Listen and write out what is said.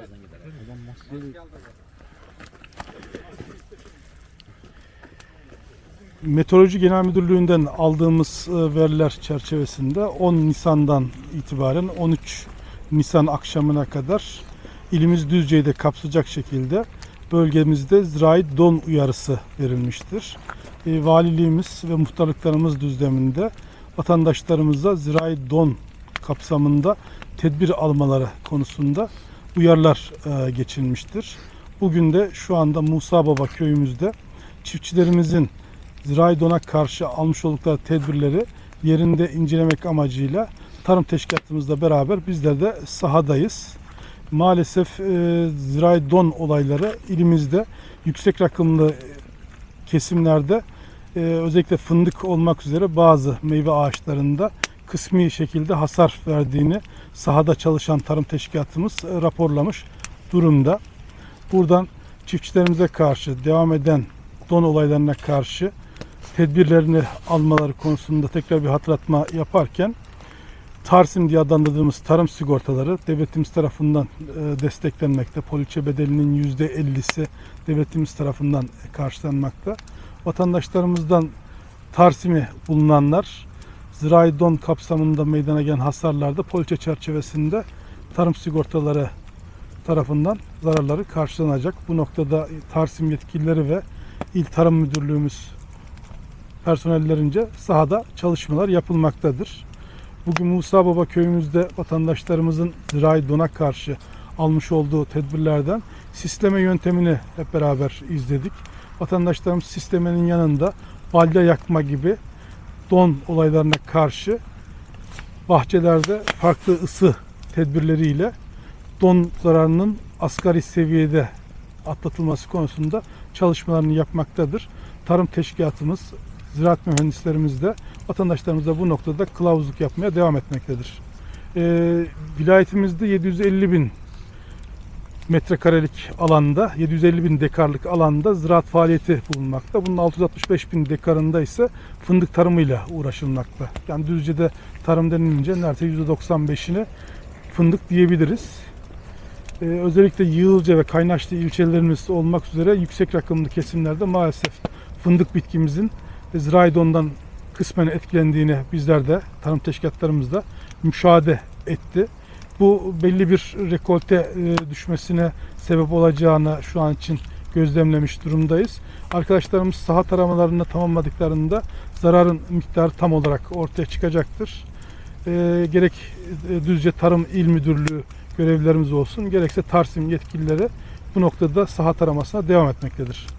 birazdan gider. Adam maskeli. Meteoroloji Genel Müdürlüğü'nden aldığımız e, veriler çerçevesinde 10 Nisan'dan itibaren 13 Nisan akşamına kadar ilimiz Düzce'yi de kapsayacak şekilde bölgemizde zirai don uyarısı verilmiştir. E, valiliğimiz ve muhtarlıklarımız düzleminde vatandaşlarımıza zirai don kapsamında tedbir almaları konusunda uyarılar e, geçilmiştir. Bugün de şu anda Musa Baba köyümüzde çiftçilerimizin zirai dona karşı almış oldukları tedbirleri yerinde incelemek amacıyla tarım teşkilatımızla beraber bizler de sahadayız. Maalesef e, zirai don olayları ilimizde yüksek rakımlı kesimlerde e, özellikle fındık olmak üzere bazı meyve ağaçlarında kısmi şekilde hasar verdiğini sahada çalışan tarım teşkilatımız e, raporlamış durumda. Buradan çiftçilerimize karşı devam eden don olaylarına karşı tedbirlerini almaları konusunda tekrar bir hatırlatma yaparken Tarsim diye adlandırdığımız tarım sigortaları devletimiz tarafından e, desteklenmekte. Poliçe bedelinin %50'si devletimiz tarafından karşılanmakta. Vatandaşlarımızdan Tarsim'i bulunanlar zirai kapsamında meydana gelen hasarlarda poliçe çerçevesinde tarım sigortaları tarafından zararları karşılanacak. Bu noktada Tarsim yetkilileri ve İl Tarım Müdürlüğümüz personellerince sahada çalışmalar yapılmaktadır. Bugün Musa Baba köyümüzde vatandaşlarımızın zirai dona karşı almış olduğu tedbirlerden sisleme yöntemini hep beraber izledik. Vatandaşlarımız sistemenin yanında balya yakma gibi don olaylarına karşı bahçelerde farklı ısı tedbirleriyle don zararının asgari seviyede atlatılması konusunda çalışmalarını yapmaktadır. Tarım teşkilatımız, ziraat mühendislerimiz de vatandaşlarımıza bu noktada kılavuzluk yapmaya devam etmektedir. Ee, vilayetimizde 750 bin metrekarelik alanda, 750 bin dekarlık alanda ziraat faaliyeti bulunmakta. Bunun 665 bin dekarında ise fındık tarımıyla uğraşılmakta. Yani Düzce'de tarım denilince neredeyse %95'ini fındık diyebiliriz. Ee, özellikle Yığılca ve Kaynaşlı ilçelerimiz olmak üzere yüksek rakımlı kesimlerde maalesef fındık bitkimizin zirai dondan kısmen etkilendiğini bizler de tarım teşkilatlarımızda müşahede etti. Bu belli bir rekolte e, düşmesine sebep olacağını şu an için gözlemlemiş durumdayız. Arkadaşlarımız saha taramalarını tamamladıklarında zararın miktarı tam olarak ortaya çıkacaktır. E, gerek e, Düzce Tarım İl Müdürlüğü görevlilerimiz olsun, gerekse Tarsim yetkilileri bu noktada saha taramasına devam etmektedir.